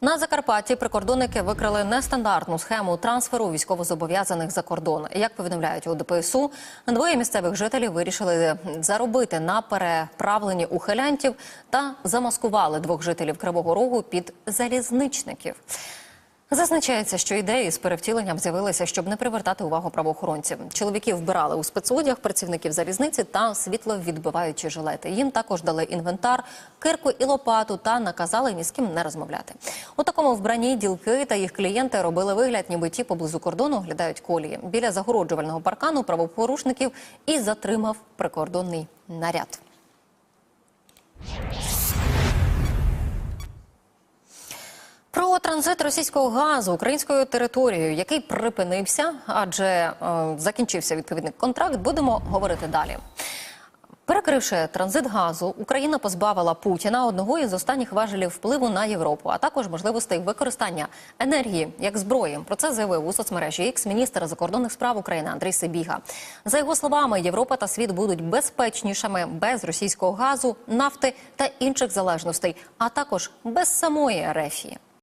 На Закарпатті прикордонники викрили нестандартну схему трансферу військовозобов'язаних за кордон. Як повідомляють у ДПСУ, двоє місцевих жителів вирішили заробити на переправленні ухилянтів та замаскували двох жителів Кривого Рогу під залізничників. Зазначається, що ідеї з перевтіленням з'явилися, щоб не привертати увагу правоохоронців. Чоловіків вбирали у спецодяг працівників залізниці та світловідбиваючі жилети. Їм також дали інвентар, кирку і лопату та наказали ні з ким не розмовляти. У такому вбранні ділки та їх клієнти робили вигляд, ніби ті поблизу кордону оглядають колії. Біля загороджувального паркану правопорушників і затримав прикордонний наряд. Транзит російського газу українською територією, який припинився, адже е, закінчився відповідний контракт, будемо говорити далі. Перекривши транзит газу, Україна позбавила Путіна одного із останніх важелів впливу на Європу, а також можливостей використання енергії як зброї. Про це заявив у соцмережі екс-міністр закордонних справ України Андрій Сибіга. За його словами, Європа та світ будуть безпечнішими без російського газу, нафти та інших залежностей, а також без самої Ерефії.